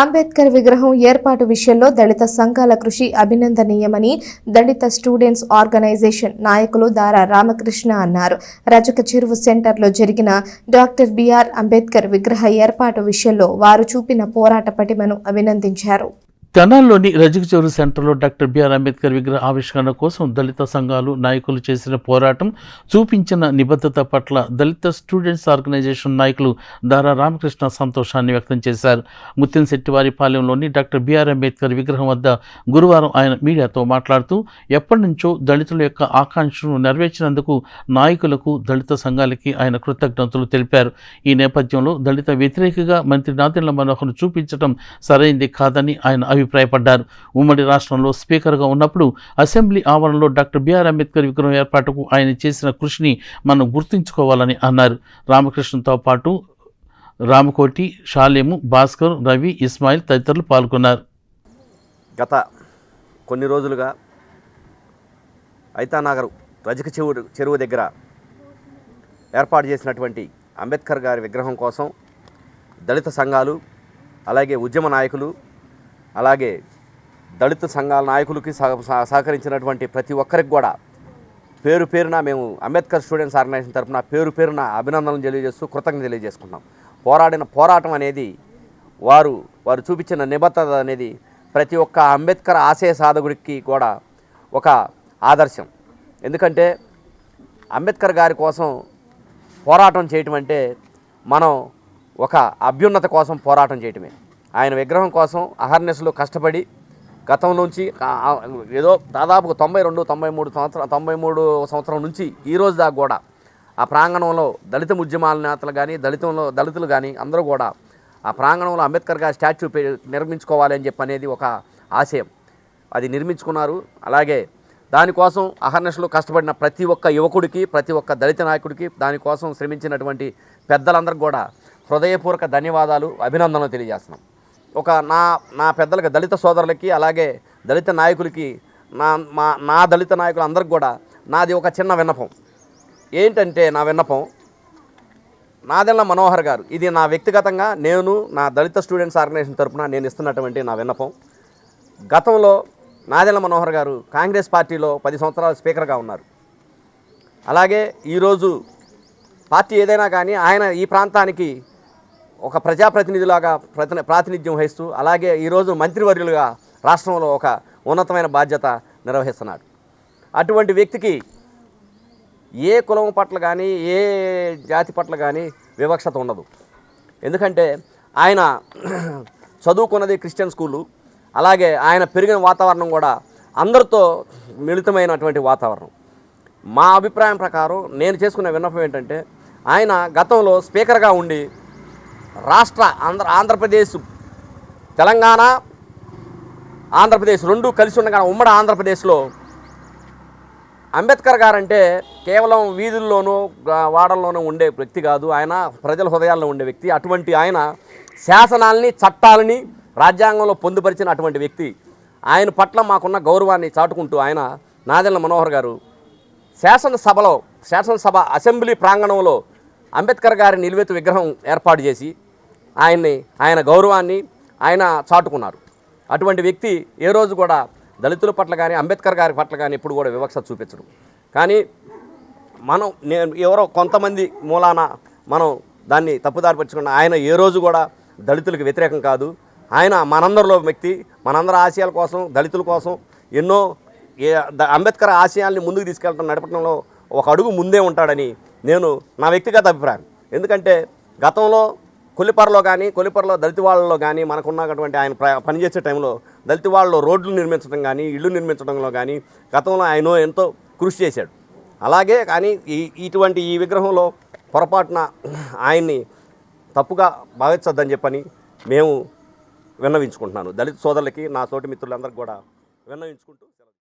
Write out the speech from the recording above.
అంబేద్కర్ విగ్రహం ఏర్పాటు విషయంలో దళిత సంఘాల కృషి అభినందనీయమని దళిత స్టూడెంట్స్ ఆర్గనైజేషన్ నాయకులు దారా రామకృష్ణ అన్నారు. రజక చెరువు సెంటర్లో జరిగిన డాక్టర్ బిఆర్ అంబేద్కర్ విగ్రహ ఏర్పాటు విషయంలో వారు చూపిన పోరాట పటిమను అభినందించారు. తెనాల్లోని రజక చెరువు సెంటర్లో డాక్టర్ బిఆర్ అంబేద్కర్ విగ్రహ ఆవిష్కరణ కోసం దళిత సంఘాలు నాయకులు చేసిన పోరాటం చూపించిన నిబద్ధత పట్ల దళిత స్టూడెంట్స్ ఆర్గనైజేషన్ నాయకులు దారా రామకృష్ణ సంతోషాన్ని వ్యక్తం చేశారు. ముత్యంశెట్టివారిపాలెంలోని డాక్టర్ బిఆర్ అంబేద్కర్ విగ్రహం వద్ద గురువారం ఆయన మీడియాతో మాట్లాడుతూ ఎప్పటి నుంచో దళితుల యొక్క ఆకాంక్షను నెరవేర్చినందుకు నాయకులకు దళిత సంఘాలకి ఆయన కృతజ్ఞతలు తెలిపారు. ఈ నేపథ్యంలో దళిత వ్యతిరేకగా మంత్రి నాదెండ్ల మనోహర్ను చూపించడం సరైంది కాదని ఆయన అభిప్రాయపడ్డారు. ఉమ్మడి రాష్ట్రంలో స్పీకర్గా ఉన్నప్పుడు అసెంబ్లీ ఆవరణలో డాక్టర్ బిఆర్ అంబేద్కర్ విగ్రహం ఏర్పాటుకు ఆయన చేసిన కృషిని మనం గుర్తుంచుకోవాలని అన్నారు. రామకృష్ణతో పాటు రామకోటి షాలేము భాస్కర్ రవి ఇస్మాయిల్ తదితరులు పాల్గొన్నారు. గత కొన్ని రోజులుగా ఐతానగర్ రజక చెరువు చెరువు దగ్గర ఏర్పాటు చేసినటువంటి అంబేద్కర్ గారి విగ్రహం కోసం దళిత సంఘాలు అలాగే ఉద్యమ నాయకులు అలాగే దళిత సంఘాల నాయకులకి సహ- సహకరించినటువంటి ప్రతి ఒక్కరికి కూడా పేరు పేరున మేము అంబేద్కర్ స్టూడెంట్స్ ఆర్గనైజేషన్ తరఫున పేరు పేరున అభినందనలు తెలియజేస్తూ కృతజ్ఞత తెలియజేసుకుంటాం పోరాడిన పోరాటం అనేది వారు వారు చూపించిన నిబద్ధత అనేది ప్రతి ఒక్క అంబేద్కర్ ఆశయ సాధకుడికి కూడా ఒక ఆదర్శం. ఎందుకంటే అంబేద్కర్ గారి కోసం పోరాటం చేయటం అంటే మనం ఒక అభ్యున్నత కోసం పోరాటం చేయటమే. ఆయన విగ్రహం కోసం అహర్నెస్లో కష్టపడి గతం నుంచి ఏదో దాదాపు తొంభై రెండు తొంభై మూడు సంవత్సరం తొంభై మూడు సంవత్సరం నుంచి ఈ రోజు దాకా కూడా ఆ ప్రాంగణంలో దళిత ఉద్యమాల నేతలు కానీ దళితంలో దళితులు కానీ అందరూ కూడా ఆ ప్రాంగణంలో అంబేద్కర్ గారి స్టాచ్యూ నిర్మించుకోవాలి అని చెప్పి అనేది ఒక ఆశయం. అది నిర్మించుకున్నారు. అలాగే దానికోసం అహర్నిశలో కష్టపడిన ప్రతి ఒక్క యువకుడికి ప్రతి ఒక్క దళిత నాయకుడికి దానికోసం శ్రమించినటువంటి పెద్దలందరికీ కూడా హృదయపూర్వక ధన్యవాదాలు అభినందనలు తెలియజేస్తున్నాం. ఒక నా నా పెద్దలకి దళిత సోదరులకి అలాగే దళిత నాయకులకి నా మా నా దళిత నాయకులందరికి కూడా నాది ఒక చిన్న విన్నపం. ఏంటంటే నా విన్నపం? నాదెల్ల మనోహర్ గారు ఇది నా వ్యక్తిగతంగా నేను నా దళిత స్టూడెంట్స్ ఆర్గనైజేషన్ తరపున నేను ఇస్తున్నటువంటి నా విన్నపం. గతంలో నాదెల్ల మనోహర్ గారు కాంగ్రెస్ పార్టీలో పది సంవత్సరాలు స్పీకర్గా ఉన్నారు. అలాగే ఈరోజు పార్టీ ఏదైనా కానీ ఆయన ఈ ప్రాంతానికి ఒక ప్రజాప్రతినిధిలాగా ప్రతి ప్రాతినిధ్యం వహిస్తూ అలాగే ఈరోజు మంత్రివర్యులుగా రాష్ట్రంలో ఒక ఉన్నతమైన బాధ్యత నిర్వహిస్తున్నాడు. అటువంటి వ్యక్తికి ఏ కులం పట్ల కానీ ఏ జాతి పట్ల కానీ వివక్షత ఉండదు. ఎందుకంటే ఆయన చదువుకున్నది క్రిస్టియన్ స్కూలు అలాగే ఆయన పెరిగిన వాతావరణం కూడా అందరితో మిళితమైనటువంటి వాతావరణం. మా అభిప్రాయం ప్రకారం నేను చేసుకున్న విన్నపం ఏంటంటే ఆయన గతంలో స్పీకర్గా ఉండి రాష్ట్ర ఆంధ్ర ఆంధ్రప్రదేశ్ తెలంగాణ ఆంధ్రప్రదేశ్ రెండు కలిసి ఉండగా ఉమ్మడి ఆంధ్రప్రదేశ్లో అంబేద్కర్ గారంటే కేవలం వీధుల్లోనూ వాడల్లోనూ ఉండే వ్యక్తి కాదు. ఆయన ప్రజల హృదయాల్లో ఉండే వ్యక్తి. అటువంటి ఆయన శాసనాల్ని చట్టాలని రాజ్యాంగంలో పొందుపరిచిన అటువంటి వ్యక్తి. ఆయన పట్ల మాకున్న గౌరవాన్ని చాటుకుంటూ ఆయన నాదెల్ల మనోహర్ గారు శాసనసభలో శాసనసభ అసెంబ్లీ ప్రాంగణంలో అంబేద్కర్ గారి నిలువెత్తు విగ్రహం ఏర్పాటు చేసి ఆయన్ని ఆయన గౌరవాన్ని ఆయన చాటుకున్నారు. అటువంటి వ్యక్తి ఏ రోజు కూడా దళితుల పట్ల కానీ అంబేద్కర్ గారి పట్ల కానీ ఎప్పుడు కూడా వివక్ష చూపించడం. కానీ మనం నేను ఎవరో కొంతమంది మూలాన మనం దాన్ని తప్పుదారి పరుచుకున్న ఆయన ఏ రోజు కూడా దళితులకు వ్యతిరేకం కాదు. ఆయన మనందరిలో వ్యక్తి మనందరి ఆశయాల కోసం దళితుల కోసం ఎన్నో ఏ అంబేద్కర్ ఆశయాల్ని ముందుకు తీసుకెళ్ళడం నడపడంలో ఒక అడుగు ముందే ఉంటాడని నేను నా వ్యక్తిగత అభిప్రాయం. ఎందుకంటే గతంలో కొలిపరలో కానీ కొలిపరలో దళిత వాళ్ళలో కానీ మనకున్నటువంటి ఆయన ప్ర- పనిచేసే టైంలో దళిత వాళ్ళలో రోడ్లు నిర్మించడం కానీ ఇళ్ళు నిర్మించడంలో కానీ గతంలో ఆయన ఎంతో కృషి చేశాడు. అలాగే కానీ ఈ ఇటువంటి ఈ విగ్రహంలో పొరపాటున ఆయన్ని తప్పుగా భావించొద్దని చెప్పని మేము విన్నవించుకుంటున్నాను. దళిత సోదరులకి నా తోటి మిత్రులందరికీ కూడా విన్నవించుకుంటూ